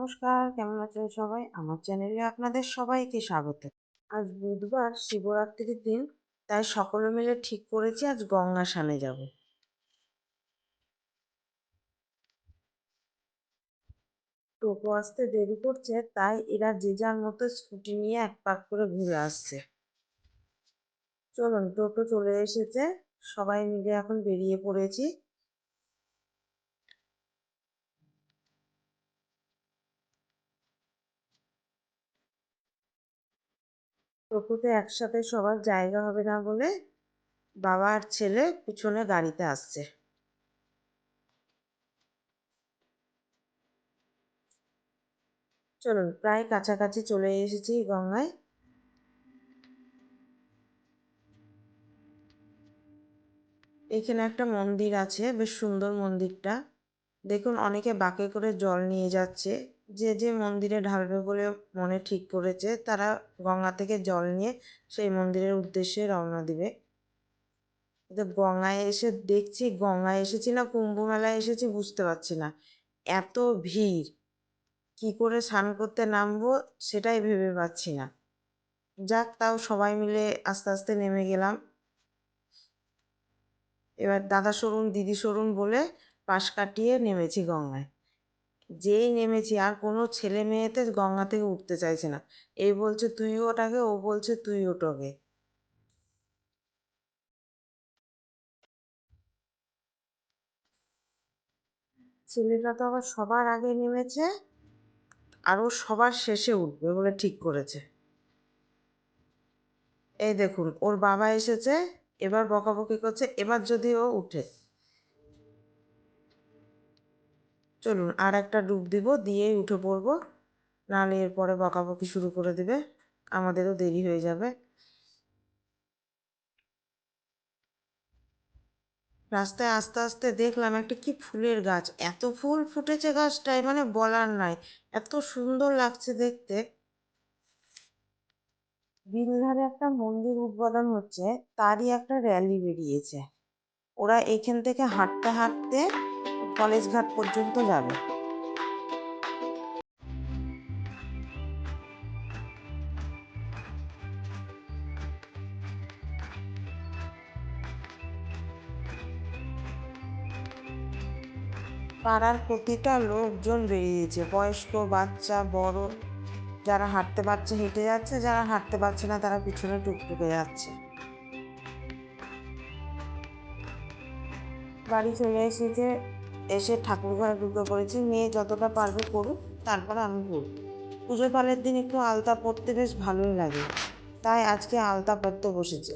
নমস্কার, কেমন আছেন সবাই? আমার চ্যানেলে আপনাদের সবাইকে স্বাগত। আজ বুধবার শিবরাত্রির দিন, তাই সকলে মিলে ঠিক করেছি আজ গঙ্গা স্নানে যাব। টোটো আসতে দেরি করছে, তাই এরা যে যার মতো স্কুটি নিয়ে এক পাক করে ঘুরে আসছে। চলুন, টোটো চলে এসেছে। সবাই মিলে এখন বেরিয়ে পড়েছি। টোটোতে একসাথে সবার জায়গা হবে না বলে বাবা আর ছেলে পিছনে গাড়িতে আসছে। চলুন, প্রায় কাছাকাছি চলে এসেছি গঙ্গায়। এখানে একটা মন্দির আছে, বেশ সুন্দর মন্দিরটা। দেখুন, অনেকে বাঁকে করে জল নিয়ে যাচ্ছে। যে যে মন্দিরে ঢালবে বলে মনে ঠিক করেছে, তারা গঙ্গা থেকে জল নিয়ে সেই মন্দিরের উদ্দেশ্যে রওনা দিবে। তো গঙ্গায় এসে দেখছি, গঙ্গায় এসেছি না কুম্ভ মেলায় এসেছি, বুঝতে পারছি না। এত ভিড়, কি করে স্নান করতে নামবো সেটাই ভেবে পাচ্ছি না। যাক, তাও সবাই মিলে আস্তে আস্তে নেমে গেলাম। এবার দাদা সরুন দিদি সরুন বলে পাশ কাটিয়ে নেমেছি গঙ্গায়। যেই নেমেছি, আর কোনো ছেলে মেয়েতে গঙ্গা থেকে উঠতে চাইছে না। এই বলছে, তুই ওটাকে? ও বলছে, তুই ওটাকে। ছেলেটা তো আবার সবার আগে নেমেছে, আর ও সবার শেষে উঠবে বলে ঠিক করেছে। এই দেখুন, ওর বাবা এসেছে, এবার বকাবকি করছে, এবার যদি ও উঠে। চলুন আর একটা ডুব দিব, দিয়েই উঠে পড়ব। নাহলে এরপরে বকাবকি শুরু করে দেবে। আমাদেরও দেরি হয়ে যাবে। রাস্তায় আস্তে আস্তে দেখলাম একটা কি ফুলের গাছ। এত ফুল ফুটেছে গাছটায় মানে বলার নাই। এত সুন্দর লাগছে দেখতে। বিলধারে একটা মন্দির উদ্বোধন হচ্ছে, তারই একটা র্যালি বেরিয়েছে। ওরা এখান থেকে হাঁটতে হাঁটতে কলেজ ঘাট পর্যন্ত যাবে। পাড়ার প্রতিটা লোকজন বেরিয়েছে, বয়স্ক, বাচ্চা, বড়, যারা হাঁটতে পারছে, হেঁটে যাচ্ছে, যারা হাঁটতে পারছে না, তারা পিছনে টুকটুকে যাচ্ছে। বাড়ি চলে এসেছে এসে ঠাকুর ঘরে ঢুকে পড়েছি। মেয়ে যতটা পারবে করুক, তারপর আমি করব। পুজো পালের দিন একটু আলতা পরতে বেশ ভালোই লাগে। তাই আজকে আলতা পরতে বসেছে।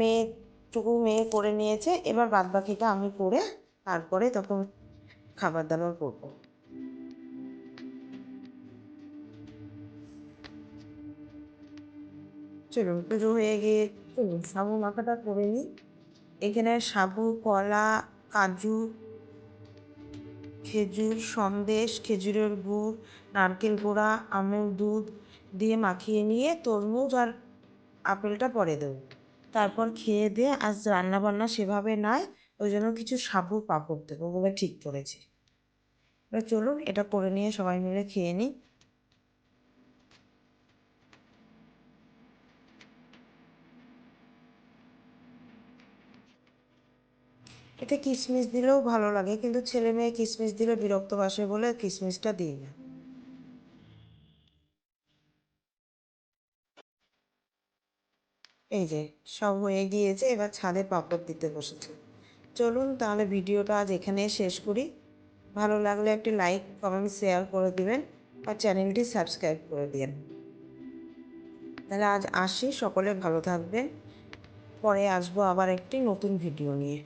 মেয়েটুকু মেয়ে করে নিয়েছে, এবার বাদ বাকিটা আমি করে তারপরে তখন খাবার দাবার করব। চলুন, পুজো হয়ে গিয়ে সাবু মাখাটা করে নিই। এখানে সাবু, কলা কাজু, খেজুর সন্দেশ, খেজুরের গুড়, নারকেল কোড়া আমুল দুধ দিয়ে মাখিয়ে নিয়ে তরমুজ আর আপেলটা পরে দেবো। তারপর খেয়ে দিয়ে আজ রান্নাবান্না সেভাবে নয় ওই জন্য কিছু সাবু পাঁপড় দেবো বলে ঠিক করেছি। এবার চলুন, এটা করে নিয়ে সবাই মিলে খেয়ে নিই। এতে কিশমিশ দিলেও ভালো লাগে, কিন্তু ছেলে মেয়ে কিশমিশ দিলে বিরক্ত বাসে বলে কিশমিশটা দিই না। এই যে, সব হয়ে গিয়েছে, এবার ছাদে পাপড় দিতে বসেছে। চলুন তাহলে ভিডিওটা আজ এখানে শেষ করি। ভালো লাগলে একটি লাইক, কমেন্ট, শেয়ার করে দিবেন আর চ্যানেলটি সাবস্ক্রাইব করে দিন। তাহলে আজ আসি, সকলে ভালো থাকবেন। পরে আসব আবার একটি নতুন ভিডিও নিয়ে।